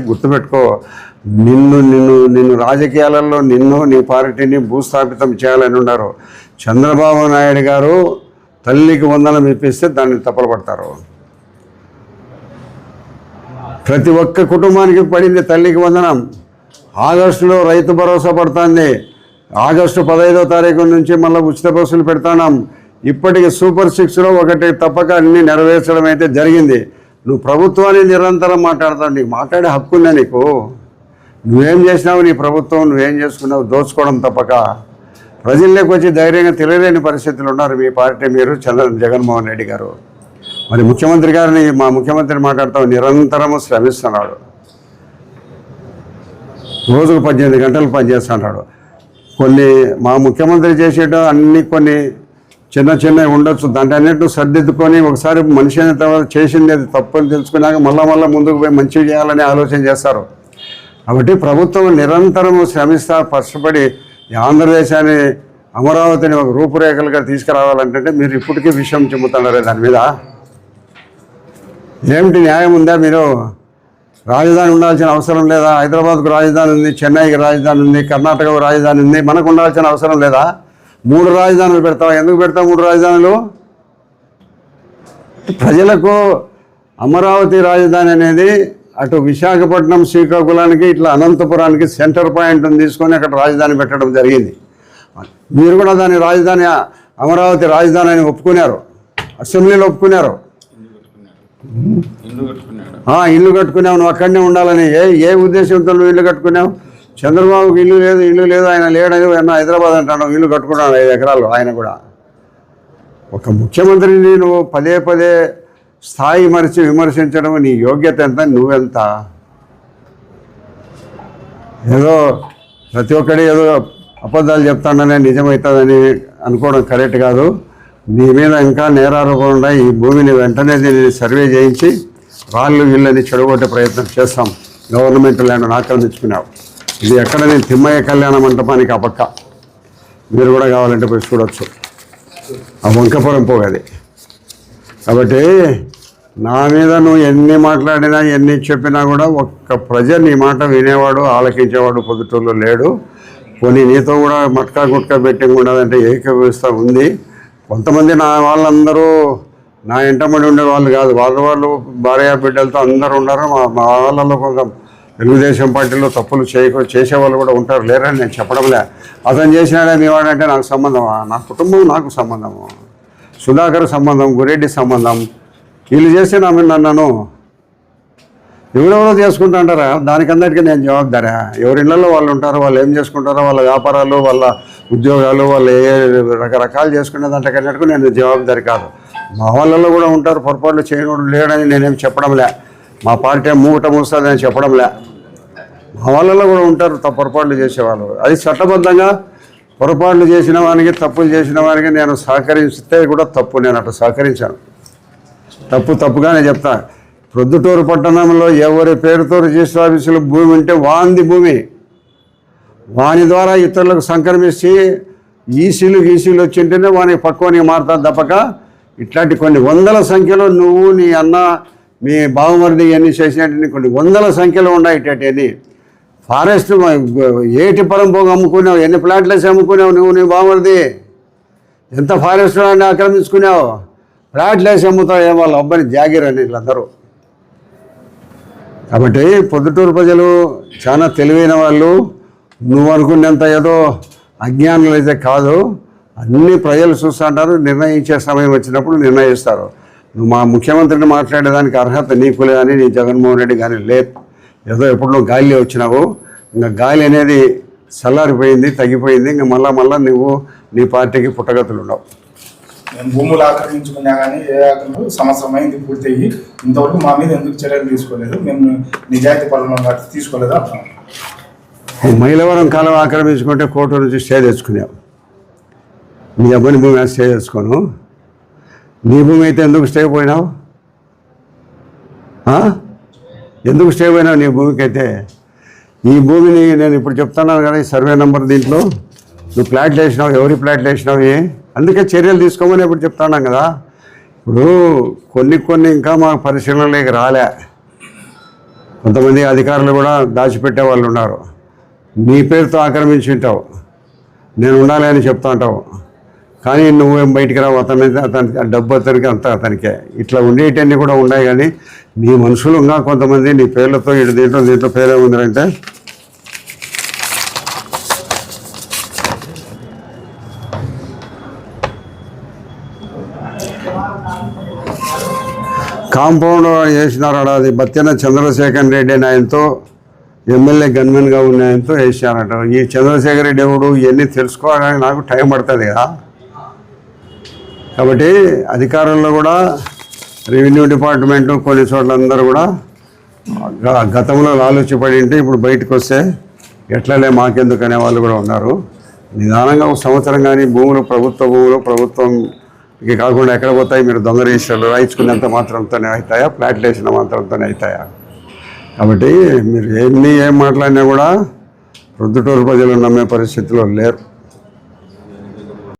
గుర్తుపెట్టుకో నిన్ను నిన్ను నిన్ను రాజకీయాలలో నిన్ను నీ పార్టీని భూస్థాపితం చేయాలని ఉన్నారు. చంద్రబాబు నాయుడు గారు తల్లికి వందనం ఇప్పిస్తే దాన్ని తప్పలు పడతారు. ప్రతి ఒక్క కుటుంబానికి పడింది తల్లికి వందనం. ఆగస్టులో రైతు భరోసా పడుతుంది. ఆగస్టు పదహైదో తారీఖు నుంచి మళ్ళీ ఉచిత బస్సులు పెడతాం ఇప్పటికి సూపర్ సిక్స్లో ఒకటి తప్పక అన్ని నెరవేర్చడం అయితే జరిగింది. నువ్వు ప్రభుత్వాన్ని నిరంతరం మాట్లాడతావు నీకు మాట్లాడే హక్కు ఉందా నీకు? నువ్వేం చేసినావు నీ ప్రభుత్వం నువ్వేం చేసుకున్నావు? దోచుకోవడం తప్పక. ప్రజల్లోకి వచ్చి ధైర్యంగా తెలియలేని పరిస్థితులు ఉన్నారు మీ పార్టీ మీరు చంద్ర జగన్మోహన్ రెడ్డి గారు. మరి ముఖ్యమంత్రి గారిని మా ముఖ్యమంత్రి మాట్లాడతాం నిరంతరము శ్రమిస్తున్నాడు. రోజుకు పద్దెనిమిది గంటలు పనిచేస్తున్నాడు. కొన్ని మా ముఖ్యమంత్రి చేసేట అన్ని కొన్ని చిన్న చిన్నవి ఉండొచ్చు. దాంట్లో అన్నింటిని సర్దిద్దుకొని ఒకసారి మనిషి అయిన తర్వాత చేసింది అది తప్పు అని తెలుసుకున్నాక మళ్ళా మళ్ళీ ముందుకు పోయి మంచిగా చేయాలని ఆలోచన చేస్తారు. కాబట్టి ప్రభుత్వం నిరంతరం శ్రమిస్తా కష్టపడి ఆంధ్రదేశాన్ని అమరావతిని ఒక రూపురేఖలుగా తీసుకురావాలంటే మీరు ఇప్పటికీ విషయం చెబుతున్నారు దాని మీద. ఏమిటి న్యాయం ఉందా మీరు? రాజధాని ఉండాల్సిన అవసరం లేదా? హైదరాబాద్కు రాజధాని ఉంది చెన్నైకి రాజధాని ఉంది కర్ణాటకకు రాజధాని ఉంది మనకు ఉండాల్సిన అవసరం లేదా? మూడు రాజధానులు పెడతావా? ఎందుకు పెడతావు మూడు రాజధానులు? ప్రజలకు అమరావతి రాజధాని అనేది అటు విశాఖపట్నం శ్రీకాకుళానికి ఇట్లా అనంతపురానికి సెంటర్ పాయింట్ని తీసుకొని అక్కడ రాజధాని పెట్టడం జరిగింది. మీరు కూడా దాని రాజధాని అమరావతి రాజధాని అని ఒప్పుకున్నారు. అసెంబ్లీలో ఒప్పుకున్నారు. ఇల్లు కట్టుకున్నావు. నువ్వు అక్కడనే ఉండాలని ఏ ఏ ఉద్దేశంతో నువ్వు ఇల్లు కట్టుకున్నావు? చంద్రబాబుకి ఇల్లు లేదు ఇల్లు లేదు ఆయన లేడని హైదరాబాద్ అంటాను ఇల్లు కట్టుకున్నాను ఐదు ఎకరాలు ఆయన కూడా. ఒక ముఖ్యమంత్రిని నువ్వు పదే పదే స్థాయి మరిచి విమర్శించడం నీ యోగ్యత ఎంత నువ్వెంత? ఏదో ప్రతి ఒక్కడి ఏదో అబద్ధాలు చెప్తాడనే నిజమవుతుందని అనుకోవడం కరెక్ట్ కాదు. నీ మీద ఇంకా నేరారోపణ ఉన్నాయి. ఈ భూమిని వెంటనే దీన్ని సర్వే చేయించి రాళ్ళు ఇళ్ళని చెడగొట్టే ప్రయత్నం చేస్తాం. గవర్నమెంట్ ల్యాండ్ ఆక్రమించుకున్నావు ఇది ఎక్కడ నేను తిమ్మయ్య కళ్యాణ మంటపానికి ఆ పక్క. మీరు కూడా కావాలంటే పోయి చూడొచ్చు. ఆ వంకపురం పోగది కాబట్టి నా మీద నువ్వు ఎన్ని మాట్లాడినా ఎన్ని చెప్పినా కూడా ఒక్క ప్రజ నీ మాట వినేవాడు ఆలకించేవాడు పొద్దుటూరులో లేడు. కొన్ని నీతో కూడా మట్కా గుట్కా బెట్టింగ్ ఉండదంటే ఏకవ్యవస్థ ఉంది. కొంతమంది నా వాళ్ళందరూ నా ఇంటమడి ఉండే వాళ్ళు కాదు. వాళ్ళ వాళ్ళు భార్య బిడ్డలతో అందరూ ఉన్నారు? మా మా వాళ్ళలో కొంత తెలుగుదేశం పార్టీలో తప్పులు చేయ చేసేవాళ్ళు కూడా ఉంటారు లేరని నేను చెప్పడంలే. అతను చేసినాడే మీవాడంటే నాకు సంబంధమా? నా కుటుంబం నాకు సంబంధము సుధాకర్ సంబంధం గురెడ్డి సంబంధం. వీళ్ళు చేస్తే నా మీద నన్ను ఎవరెవరో చేసుకుంటుంటారా దానికందరికీ నేను జవాబుదారా? ఎవరి ఇళ్ళలో వాళ్ళు ఉంటారో వాళ్ళు ఏం చేసుకుంటారో వాళ్ళ వ్యాపారాలు వాళ్ళ ఉద్యోగాలు వాళ్ళు ఏ రకరకాలు చేసుకునే దాంట్లో నేను జవాబుదారి కాదు. మా వాళ్ళలో కూడా ఉంటారు పొరపాట్లు చేయడం లేడని నేనేం చెప్పడంలే. మా పార్టీ మూట మూస్తుందని చెప్పడంలే. మా వాళ్ళలో కూడా ఉంటారు తప్పు పొరపాట్లు చేసేవాళ్ళు. అది చట్టబద్ధంగా పొరపాట్లు చేసిన వానికి తప్పులు చేసిన వానికి నేను సహకరిస్తే కూడా తప్పు నేను అట్లా సహకరించాను. తప్పు తప్పుగానే చెప్తా. ప్రొద్దుటూరు పట్టణంలో ఎవరి పేరుతో రిజిస్టర్ ఆఫీసులో భూమి ఉంటే వాంది భూమి. వాని ద్వారా ఇతరులకు సంక్రమించి ఈసీలు గీసీలు వచ్చింటేనే వాని పక్వానికి మారుతాను తప్పక. ఇట్లాంటి కొన్ని వందల సంఖ్యలో నువ్వు నీ అన్న మీ బావమరిది ఇవన్నీ చేసినట్టు కొన్ని వందల సంఖ్యలో ఉన్నాయి ఇట్లాంటివన్నీ ఫారెస్ట్ ఏటి పొలం పోగు అమ్ముకున్నావు? ఎన్ని ప్లాట్లు అమ్ముకున్నావు నువ్వు నీ బావమరిది? ఎంత ఫారెస్ట్ ల్యాండ్ ఆక్రమించుకున్నావు? ఫ్లాట్లు అమ్ముతావు ఏం వాళ్ళ అబ్బాయి జాగిర్ అని వీళ్ళందరూ. కాబట్టి పొద్దుటూరు ప్రజలు చాలా తెలివైన వాళ్ళు. నువ్వు అనుకున్నంత ఏదో అజ్ఞానులు అయితే కాదు. అన్ని ప్రజలు చూస్తుంటారు నిర్ణయించే సమయం వచ్చినప్పుడు నిర్ణయిస్తారు. నువ్వు మా ముఖ్యమంత్రిని మాట్లాడేదానికి అర్హత నీకు లేదని నీ జగన్మోహన్ రెడ్డి కానీ లేదు ఏదో ఎప్పుడు నువ్వు గాలి వచ్చినావు. ఇంకా గాలి అనేది చల్లారిపోయింది తగ్గిపోయింది. ఇంకా మళ్ళా మళ్ళా నువ్వు నీ పార్టీకి పుట్టగతులు ఉండవు మేము భూములు ఆక్రమించుకున్నా కానీ ఏ ఆక్రమణ సంవత్సరం అయింది పూర్తయ్యి ఇంతవరకు మా మీద ఎందుకు చర్యలు తీసుకోలేదు? మేము నిజాయితీ పనులు కాబట్టి తీసుకోలేదు? అంటున్నాం మైలవరం కాలం ఆక్రమించుకుంటే కోర్టు నుంచి స్టే తెచ్చుకున్నావు నీ అబ్బాయిని భూమి మీద స్టే తెచ్చుకోను. నీ భూమి అయితే ఎందుకు స్టే పోయినావు? ఎందుకు స్టే పోయినావు నీ భూమికి అయితే ఈ భూమిని నేను ఇప్పుడు చెప్తున్నాను కదా ఈ సర్వే నెంబర్ దీంట్లో. నువ్వు ప్లాట్లు వేసినావు ఎవరి ప్లాట్లు వేసినావు ఏ? అందుకే చర్యలు తీసుకోమని ఇప్పుడు చెప్తున్నాం కదా. ఇప్పుడు కొన్ని కొన్ని ఇంకా మాకు పరిశీలనలోకి రాలే. కొంతమంది అధికారులు కూడా దాచిపెట్టే వాళ్ళు ఉన్నారు. నీ పేరుతో ఆక్రమించి ఉంటావు నేను ఉండాలి అని చెప్తా ఉంటావు. కానీ నువ్వేం బయటికి రావు అతని అతనికి ఆ డబ్బు అతనికి అంతా అతనికే. ఇట్లా ఉండేటన్నీ కూడా ఉన్నాయి కానీ నీ మనుషులు ఇంకా కొంతమంది నీ పేర్లతో ఇటు దీంట్లో దీంట్లో పేరే ఉందంటే కాంపౌండ్ వేసినారట అది బత్తిన చంద్రశేఖర్ రెడ్డి అని ఆయనతో ఎమ్మెల్యే గన్మెన్గా ఉన్న ఆయనతో వేసినారట. ఈ చంద్రశేఖర్ రెడ్డి ఎవడు? ఇవన్నీ తెలుసుకోవడానికి నాకు టైం పడుతుంది కదా. కాబట్టి అధికారంలో కూడా రెవెన్యూ డిపార్ట్మెంట్ కొన్ని చోట్ల అందరూ కూడా గ- గతంలో లాలూచిపడి ఉంటే ఇప్పుడు బయటకు వస్తే ఎట్లలే మాకెందుకు అనే వాళ్ళు కూడా ఉన్నారు. నిదానంగా ఒక సంవత్సరం కానీ భూములు ప్రభుత్వ భూములు ప్రభుత్వం ఇక కాకుండా ఎక్కడ పోతాయి? మీరు దొంగ రిజిస్టర్లు రాయించుకునేంత మాత్రంతోనే అవుతాయా? ప్లాట్లు వేసిన మాత్రంతోనే అవుతాయా? కాబట్టి మీరు ఎన్ని ఏం మాట్లాడినా కూడా ప్రొద్దుటూరు ప్రజలు నమ్మే పరిస్థితిలో లేరు.